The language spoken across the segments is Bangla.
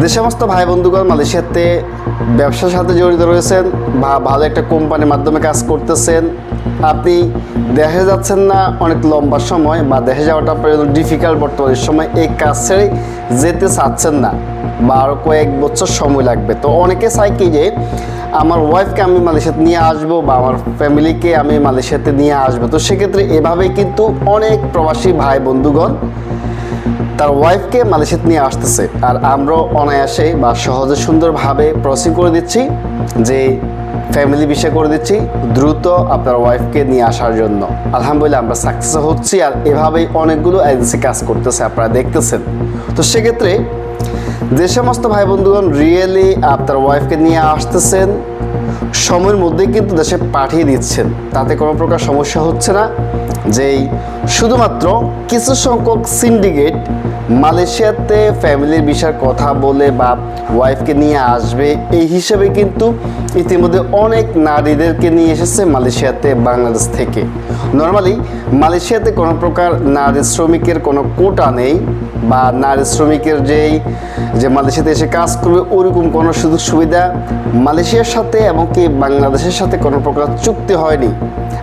যে সমস্ত ভাই বন্ধুগণ মালয়েশিয়াতে ব্যবসার সাথে জড়িত রয়েছেন বা ভালো একটা কোম্পানির মাধ্যমে কাজ করতেছেন, আপনি দেখে যাচ্ছেন না অনেক লম্বা সময় বা দেখে যাওয়াটা ডিফিকাল্ট বর্তমানের সময়, এই কাজ ছেড়ে যেতে চাচ্ছেন না বা আরও কয়েক বছর সময় লাগবে। তো অনেকে চায় কি যে আমার ওয়াইফকে আমি মালয়েশিয়াতে নিয়ে আসব বা আমার ফ্যামিলিকে আমি মালয়েশিয়াতে নিয়ে আসব। তো সেক্ষেত্রে এভাবেই কিন্তু অনেক প্রবাসী ভাই বন্ধুগণ তার ওয়াইফকে মালয়েশিয়াতে নিয়ে আসতেছে। আর আমরাও অনায়াসে বা সহজে সুন্দরভাবে প্রসিং করে দিচ্ছি, যে ফ্যামিলি বিষয় করে দিচ্ছি, দ্রুত আপনার ওয়াইফকে নিয়ে আসার জন্য। আলহামদুলিল্লাহ আমরা সাকসেস হচ্ছি আর এভাবেই অনেকগুলো এজেন্সি কাজ করতেছে, আপনারা দেখতেছেন। তো সেক্ষেত্রে যে সমস্ত ভাই বন্ধুগণ রিয়েলি আপনার ওয়াইফকে নিয়ে আসতেছেন সময়ের মধ্যে কিন্তু দেশে পাঠিয়ে দিচ্ছেন। তাতে কোনো প্রকার সমস্যা হচ্ছে না। যেই শুধুমাত্র কিছু সংখ্যক সিন্ডিকেট মালয়েশিয়াতে ফ্যামিলির বিষয়ের কথা বলে বা ওয়াইফকে নিয়ে আসবে, এই হিসেবে কিন্তু ইতিমধ্যে অনেক নারীদেরকে নিয়ে এসেছে মালয়েশিয়াতে বাংলাদেশ থেকে। নর্মালি মালয়েশিয়াতে কোনো প্রকার নারী শ্রমিকের কোনো কোটা নেই বা নারী শ্রমিকের যেই, যে মালয়েশিয়াতে এসে কাজ করবে, ওরকম কোনো সুযোগ সুবিধা মালয়েশিয়ার সাথে এবং কি বাংলাদেশের সাথে কোনো প্রকার চুক্তি হয়নি।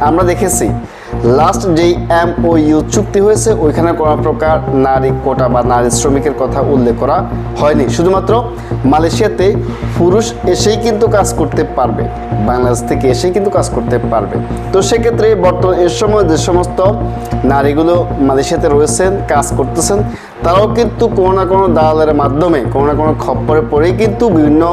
আমরা দেখেছি লাস্ট যেই এম ও ইউ চুক্তি হয়েছে, ওইখানে কোনো প্রকার নারী কোটা বা নারী শ্রমিকের কথা উল্লেখ করা হয়নি। শুধুমাত্র মালয়েশিয়াতে পুরুষ এসেই কিন্তু কাজ করতে পারবে, বাংলাদেশ থেকে এসেই কিন্তু কাজ করতে পারবে। তো সেক্ষেত্রে বর্তমান এর সময় যে সমস্ত নারীগুলো মালয়েশিয়াতে রয়েছেন, কাজ করতেছেন তারাও কিন্তু কোনো না কোনো দালালের মাধ্যমে, কোনো না কোনো খপ্পরে পড়েই কিন্তু বিভিন্ন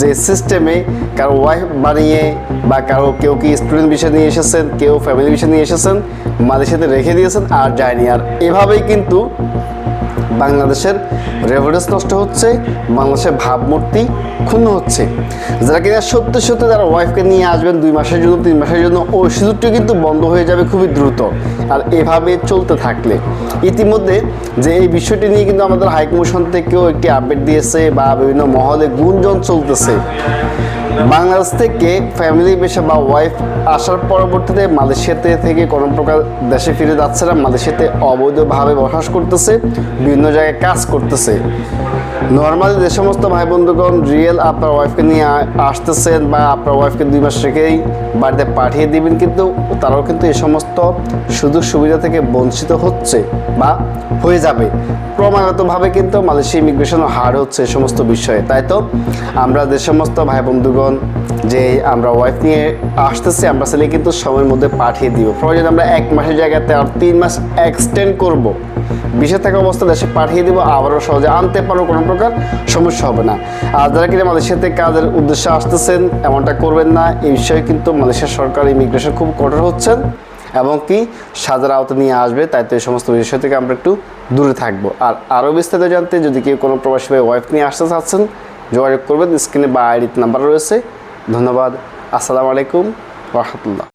যে সিস্টেমে কারও ওয়াইফ বানিয়ে বা কারও কেউ কি স্টুডেন্ট বিষয় নিয়ে এসেছেন, কেউ ফ্যামিলি বিষয় নিয়ে এসেছেন মালয়েশিয়াতে রেখে দিয়েছেন আর যায়নি। আর এভাবেই কিন্তু বাংলাদেশের রেভারেন্স নষ্ট হচ্ছে, বাংলাদেশের ভাবমূর্তি ক্ষুণ্ণ হচ্ছে। যারা কিনা সত্যি সত্যি তারা ওয়াইফকে নিয়ে আসবেন দুই মাসের জন্য, তিন মাসের জন্য ওই সুযোগটি কিন্তু বন্ধ হয়ে যাবে খুবই দ্রুত। আর এভাবে চলতে থাকলে। ইতিমধ্যে যে এই বিষয়টি নিয়ে কিন্তু আমাদের হাইকমিশন থেকেও একটি আপডেট দিয়েছে বা বিভিন্ন মহলে গুঞ্জন চলতেছে। বাংলাদেশ থেকে ফ্যামিলি পেশা বা ওয়াইফ আসার পরবর্তীতে মালয়েশিয়াতে থেকে কোনো প্রকার দেশে ফিরে যাচ্ছে না। মালয়েশিয়াতে অবৈধভাবে বসবাস করতেছে, বিভিন্ন জায়গায় কাজ করতেছে। নর্মালি যে সমস্ত ভাই বন্ধুগণ রিয়েল আপনার ওয়াইফকে নিয়ে আসতেছেন বা আপনার ওয়াইফকে দুই মাস রেখেই বাড়িতে পাঠিয়ে দিবেন, কিন্তু তারাও কিন্তু এই সমস্ত সুযোগ সুবিধা থেকে বঞ্চিত হচ্ছে বা হয়ে যাবে। ক্রমাগতভাবে কিন্তু মালয়েশিয়া ইমিগ্রেশন হার হচ্ছে এই সমস্ত বিষয়ে, তাই তো? আমরা যে সমস্ত ভাই বন্ধুগণ যে আমরা ওয়াইফ নিয়ে আসতেছি, আমরা ছেলে কিন্তু সময়ের মধ্যে পাঠিয়ে দিব। প্রয়োজন আমরা এক মাসের জায়গাতে আর তিন মাস এক্সটেন্ড করব। বিষয় থাকা অবস্থা দেশে পাঠিয়ে দেবো, আবারও সহজে আনতে পারব, কোনো প্রকার সমস্যা হবে না। আর যারা কিনা মালয়েশিয়াতে কাজের উদ্দেশ্যে আসতেছেন, এমনটা করবেন না। এই বিষয়ে কিন্তু মালয়েশিয়ার সরকার ইমিগ্রেশন খুব কঠোর হচ্ছেন এবং কি সাজার আওতা নিয়ে আসবে, তাই তো এই সমস্ত বিষয় থেকে আমরা একটু দূরে থাকব। আর আরও বিস্তারিত জানতে যদি কেউ কোনো প্রবাসী ভাই ওয়াইফ নিয়ে আসতে চাচ্ছেন, যোগাযোগ করবেন। স্ক্রিনে বা আইডি নাম্বার রয়েছে। ধন্যবাদ। আসসালামু আলাইকুম। রহমতুল্লাহ।